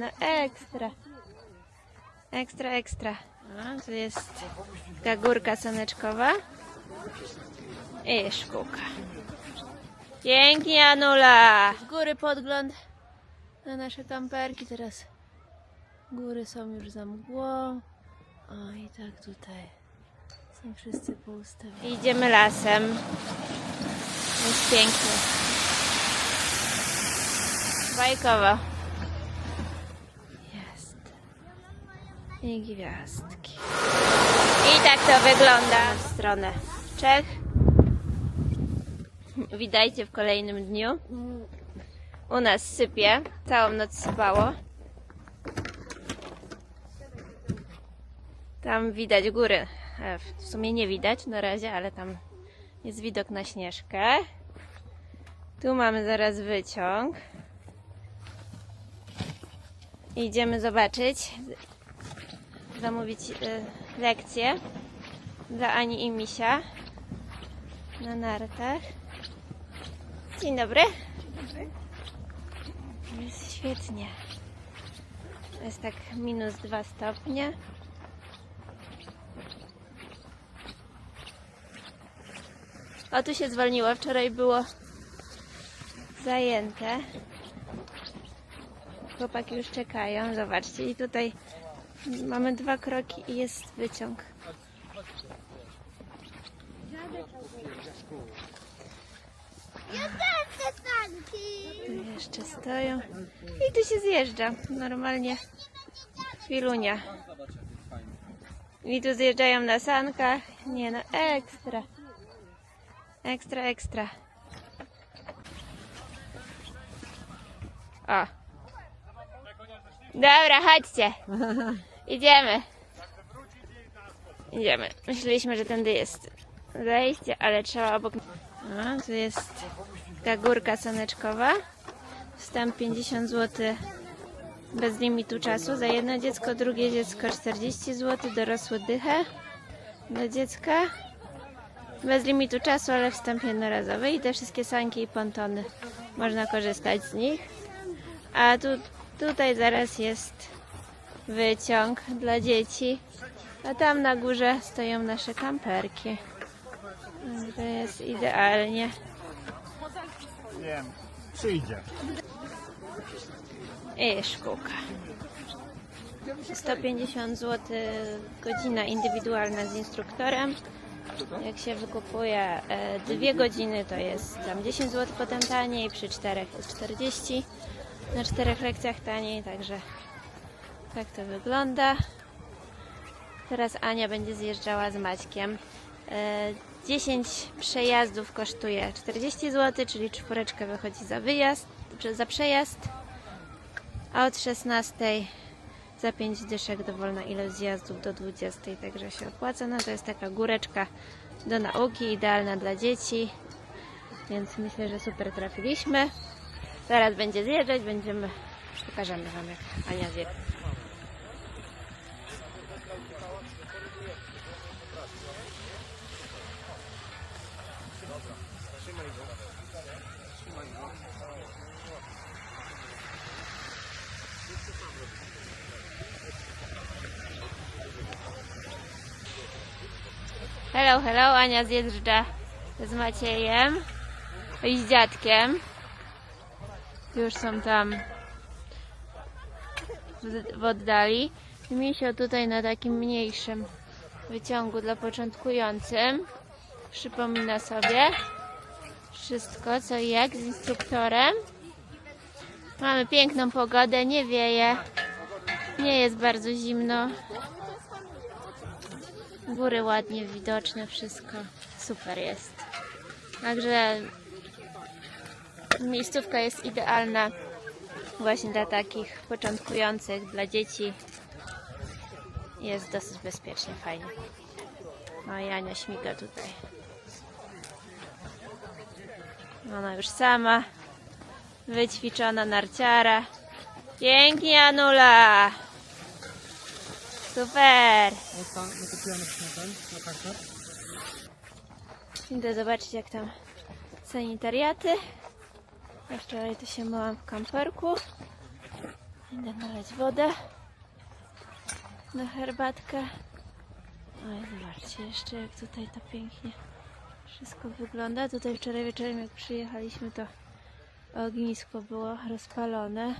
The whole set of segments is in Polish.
No ekstra. Ekstra, ekstra. A, tu jest taka górka słoneczkowa. I szkółka. Pięknie, Anula! Z góry podgląd na nasze kamperki. Teraz góry są już za mgłą. O, i tak tutaj są wszyscy poustawieni. Idziemy lasem. Jest pięknie. Bajkowo. Jest. I gwiazdki. I tak to wygląda w stronę Czech. Witajcie w kolejnym dniu. U nas sypie. Całą noc sypało. Tam widać góry. E, W sumie nie widać na razie, ale tam jest widok na śnieżkę. Tu mamy zaraz wyciąg. Idziemy zobaczyć, zamówić y, lekcję dla Ani i Misia na nartach. Dzień dobry. Jest świetnie. Jest tak minus dwa stopnie. O, tu się zwolniło. Wczoraj było zajęte. Chłopaki już czekają. Zobaczcie. I tutaj mamy dwa kroki i jest wyciąg. Tu jeszcze stoją. I tu się zjeżdża. Normalnie chwilunia. I tu zjeżdżają na sankach. Nie no, ekstra. Ekstra, ekstra. O. Dobra, chodźcie. Idziemy. Idziemy. Myśleliśmy, że tędy jest zejście, ale trzeba obok. O, tu jest ta górka słoneczkowa. Wstęp 50 zł bez limitu czasu. Za jedno dziecko, drugie dziecko 40 zł, dorosły dychę dla dziecka. Bez limitu czasu, ale wstęp jednorazowy i te wszystkie sanki i pontony. Można korzystać z nich. A tu, tutaj zaraz jest wyciąg dla dzieci. A tam na górze stoją nasze kamperki. To jest idealnie. Wiem, przyjdzie. I szkółka. 150 zł godzina indywidualna z instruktorem. Jak się wykupuje e, dwie godziny, to jest tam 10 zł potem taniej, przy czterech jest 40, na czterech lekcjach taniej, także tak to wygląda. Teraz Ania będzie zjeżdżała z Maćkiem. E, 10 przejazdów kosztuje 40 zł, czyli czwóreczka wychodzi za wyjazd, za przejazd, a od 16 za 5 dyszek dowolna ilość zjazdów do 20, także się opłaca. No to jest taka góreczka do nauki, idealna dla dzieci, więc myślę, że super trafiliśmy. Zaraz będzie zjeżdżać, będziemy, pokażemy Wam jak Ania zjedzie. Hello, hello, Ania zjeżdża z Maciejem i z dziadkiem. Już są tam w, oddali. Misio tutaj na takim mniejszym wyciągu dla początkującym. Przypomina sobie wszystko co i jak z instruktorem. Mamy piękną pogodę, nie wieje, nie jest bardzo zimno. Góry ładnie widoczne, wszystko super jest. Także miejscówka jest idealna właśnie dla takich początkujących, dla dzieci. Jest dosyć bezpiecznie, fajnie. No i Ania śmiga tutaj. Ona już sama wyćwiczona narciara. Pięknie, Anula! Super! Idę zobaczyć jak tam sanitariaty. Ja wczoraj to się myłam w kamperku. Idę nalać wodę na herbatkę. Oj, zobaczcie jeszcze jak tutaj to pięknie wszystko wygląda. Tutaj wczoraj wieczorem jak przyjechaliśmy to ognisko było rozpalone.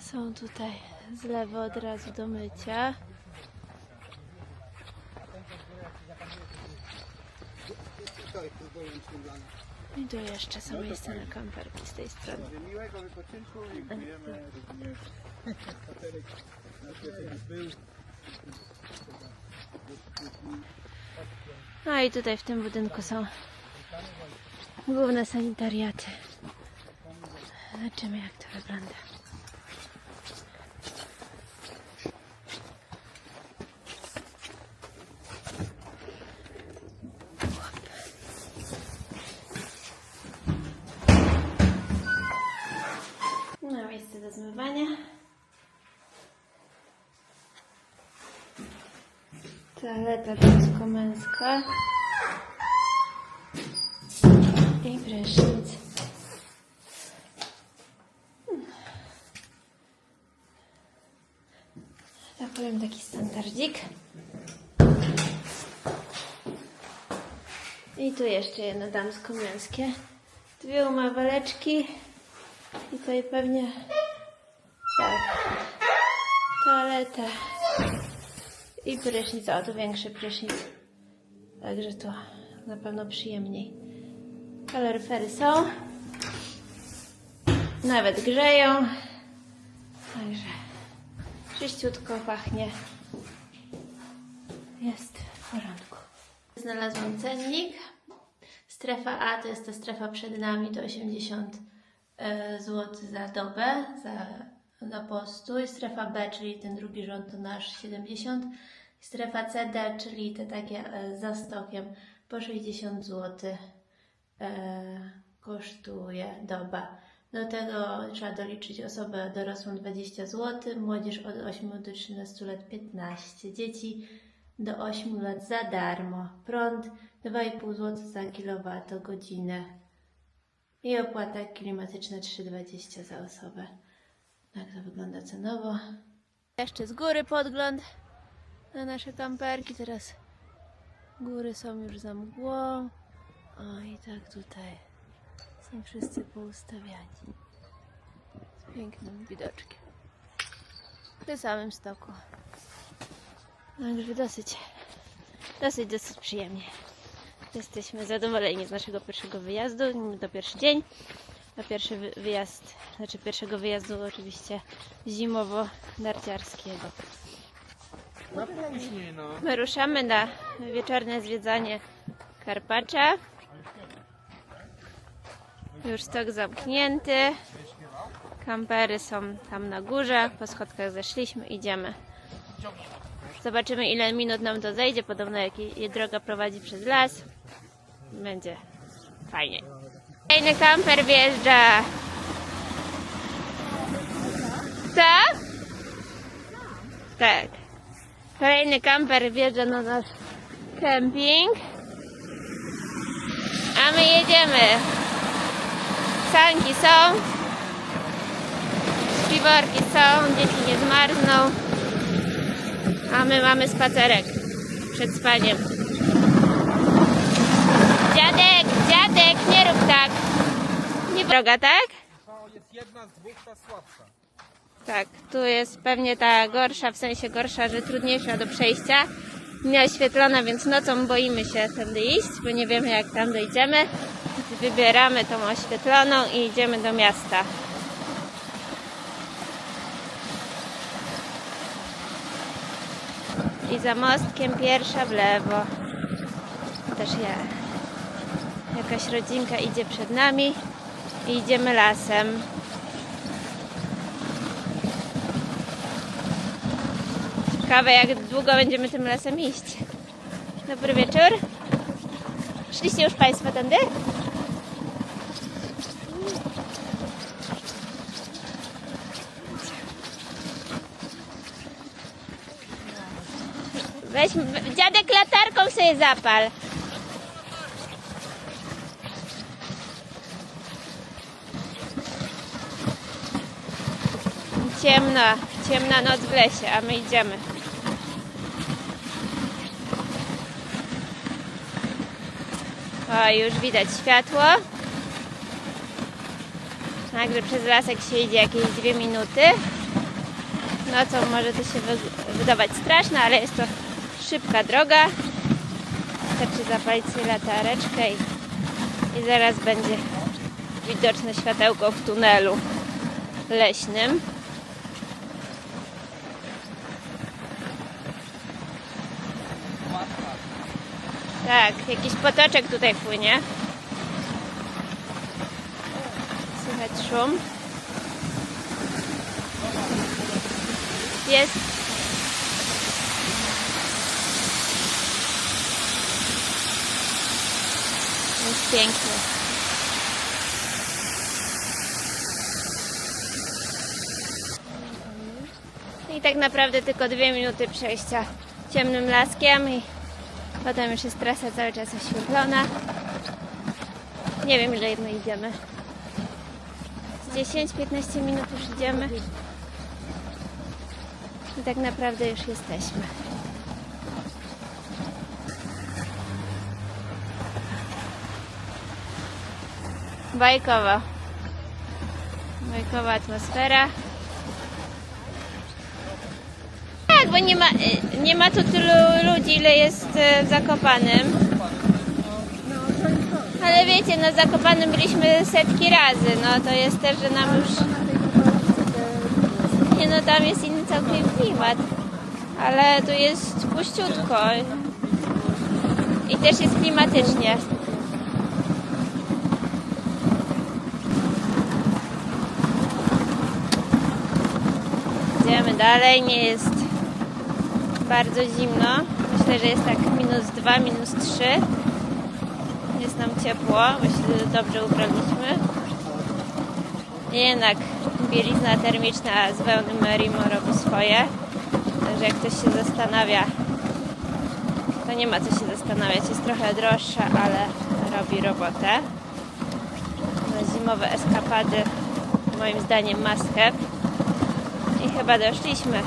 Są tutaj zlewy od razu do mycia. I tu jeszcze są miejsca na kamperki z tej strony. Miłego wypoczynku, również. No i tutaj w tym budynku są główne sanitariaty. Zobaczymy jak to wygląda. Do zmywania. Toaleta damsko-męska. I prysznic. Tak powiem taki standardzik. I tu jeszcze jedno damsko-męskie. Dwie umywaleczki. I tutaj pewnie Toaleta. I prysznic, o tu większy prysznic. Także to na pewno przyjemniej. Kaloryfery są. Nawet grzeją. Także czyściutko pachnie. Jest w porządku. Znalazłam cennik. Strefa A to jest ta strefa przed nami, to 80 zł za dobę, za, na postój. Strefa B, czyli ten drugi rząd to nasz 70. Strefa CD, czyli te takie e, za stokiem po 60 zł e, kosztuje doba. Do tego trzeba doliczyć osobę dorosłą 20 zł, młodzież od 8 do 13 lat 15, dzieci do 8 lat za darmo, prąd 2,5 zł za kilowatogodzinę i opłata klimatyczna 3,20 za osobę. Tak to wygląda cenowo. Jeszcze z góry podgląd na nasze kamperki. Teraz góry są już za mgłą. O i tak tutaj są wszyscy poustawiani. Z pięknym widoczkiem. Przy samym stoku. Także dosyć, dosyć, dosyć przyjemnie. Jesteśmy zadowoleni z naszego pierwszego wyjazdu. To pierwszy dzień. A pierwszy wy- wyjazd, znaczy pierwszego wyjazdu oczywiście zimowo-narciarskiego. No. My ruszamy na wieczorne zwiedzanie Karpacza. Już stok zamknięty. Kampery są tam na górze. Po schodkach zeszliśmy, idziemy. Zobaczymy ile minut nam to zejdzie. Podobno jak droga prowadzi przez las. Będzie fajnie. Kolejny kamper wjeżdża. Co? Tak. Kolejny kamper wjeżdża na nasz kemping. A my jedziemy. Sanki są. Śpiworki są. Dzieci nie zmarzną. A my mamy spacerek przed spaniem. Dziadek, dziadek, nie rób tak. Nie droga, tak? Jest jedna z dwóch, ta słabsza. Tak, tu jest pewnie ta gorsza, w sensie gorsza, że trudniejsza do przejścia. Nieoświetlona, więc nocą boimy się tędy iść, bo nie wiemy jak tam dojdziemy. Wybieramy tą oświetloną i idziemy do miasta. I za mostkiem pierwsza w lewo. Też ja. Jakaś rodzinka idzie przed nami i idziemy lasem. Ciekawe, jak długo będziemy tym lasem iść. Dobry wieczór. Szliście już Państwo tędy? Weź, dziadek latarką sobie zapal. Ciemna, ciemna noc w lesie, a my idziemy. O, już widać światło. Także przez lasek się idzie jakieś dwie minuty. Nocą może to się wy- wydawać straszne, ale jest to szybka droga. Wystarczy zapalić sobie latareczkę i, i zaraz będzie widoczne światełko w tunelu leśnym. Tak, jakiś potoczek tutaj płynie. Słychać szum. Jest. Jest pięknie. I tak naprawdę tylko dwie minuty przejścia ciemnym laskiem i potem już jest trasa cały czas oświetlona. Nie wiem ile my idziemy. Z 10-15 minut już idziemy. I tak naprawdę już jesteśmy. Bajkowo. Bajkowa atmosfera. Tak, bo nie ma, y, nie ma tu tylu ludzi, ile jest y, w Zakopanym. Ale wiecie, na Zakopanym byliśmy setki razy, no to jest też, że nam już... Nie no, tam jest inny całkiem klimat. Ale tu jest puściutko. I też jest klimatycznie. Idziemy dalej, nie jest bardzo zimno. Myślę, że jest tak minus 2, minus 3. Jest nam ciepło, myślę, że dobrze ubraliśmy. Jednak bielizna termiczna z wełny Merimo robi swoje. Także jak ktoś się zastanawia, to nie ma co się zastanawiać. Jest trochę droższa, ale robi robotę. Zimowe eskapady moim zdaniem have. I chyba doszliśmy.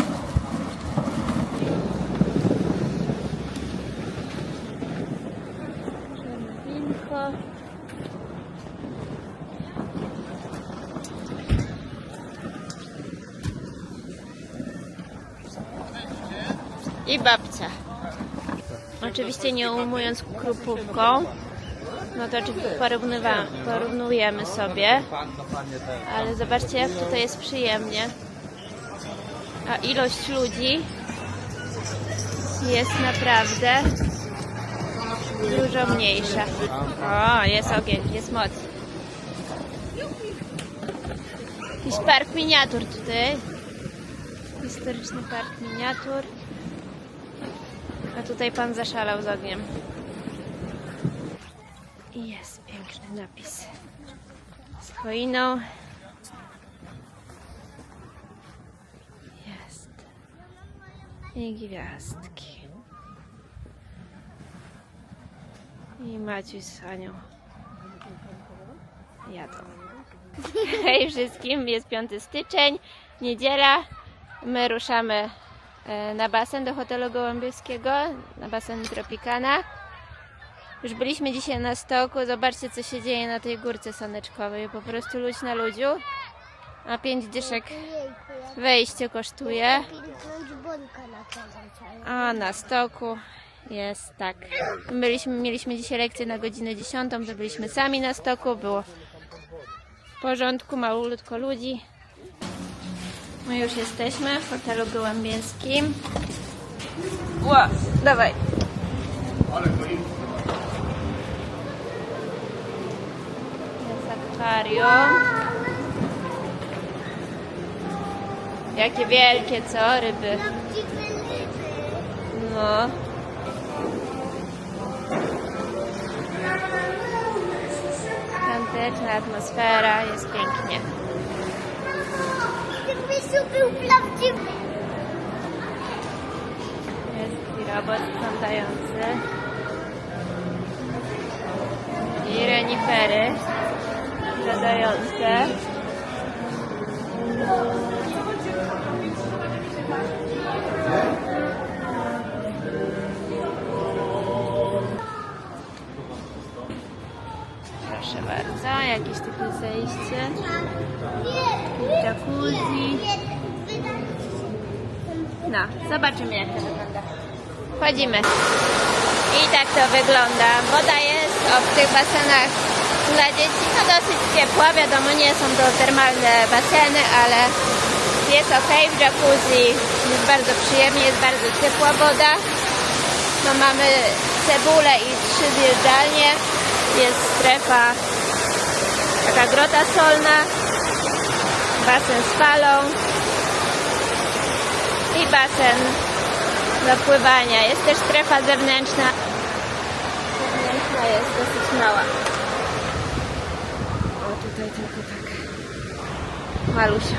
Oczywiście nie ujmując krupówką, no to oczywiście porównujemy sobie, ale zobaczcie jak tutaj jest przyjemnie. A ilość ludzi jest naprawdę dużo mniejsza. O, jest ogień, jest moc. Jakiś park miniatur tutaj. Historyczny park miniatur. A tutaj pan zaszalał z ogniem. I jest piękny napis. Z choiną. Jest. I gwiazdki. I Maciuś z Anią jadą. Hej wszystkim, jest 5 styczeń, niedziela. My ruszamy na basen do hotelu Gołębieskiego, na basen Tropicana. Już byliśmy dzisiaj na stoku, zobaczcie co się dzieje na tej górce saneczkowej. Po prostu ludź na ludziu. A 5 dyszek wejście kosztuje. A na stoku jest tak. Byliśmy, mieliśmy dzisiaj lekcję na godzinę 10, to byliśmy sami na stoku, było w porządku, malutko ludzi. My już jesteśmy w hotelu gołębieńskim. Ła, dawaj. Jest akwarium. Jakie wielkie, co? Ryby. No. Świąteczna atmosfera, jest pięknie końcu był prawdziwy. Jest i robot sprzątający. I renifery zadające. Proszę bardzo, jakieś takie zejście. Jacuzzi. No, zobaczymy jak to wygląda. Wchodzimy. I tak to wygląda. Woda jest o, w tych basenach dla dzieci no dosyć ciepła. Wiadomo, nie są to termalne baseny, ale jest ok. W jacuzzi jest bardzo przyjemnie, jest bardzo ciepła woda. No mamy cebulę i trzy zjeżdżalnie. Jest strefa, taka grota solna, basen z falą i basen do pływania. Jest też strefa zewnętrzna. Zewnętrzna jest dosyć mała. O, tutaj tylko tak. Malusia.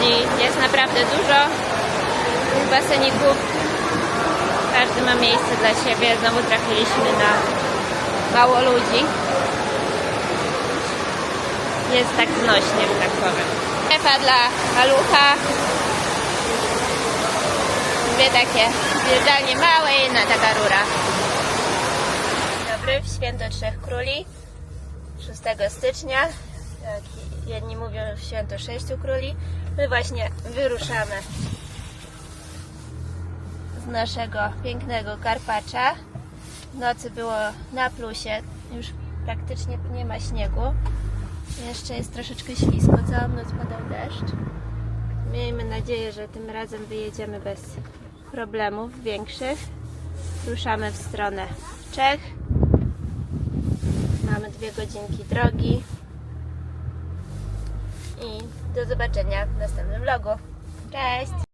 Jacuzzi jest naprawdę dużo tych baseników. Każdy ma miejsce dla siebie. Znowu trafiliśmy na mało ludzi. Jest tak znośnie, tak powiem. Strefa dla malucha. Dwie takie zjeżdżalnie małe i jedna taka rura. Dobry, w święto Trzech Króli. 6 stycznia. Jedni mówią w święto Sześciu Króli. My właśnie wyruszamy z naszego pięknego Karpacza. W nocy było na plusie, już praktycznie nie ma śniegu. Jeszcze jest troszeczkę ślisko, całą noc padał deszcz. Miejmy nadzieję, że tym razem wyjedziemy bez problemów większych. Ruszamy w stronę Czech. Mamy dwie godzinki drogi. I do zobaczenia w następnym vlogu. Cześć!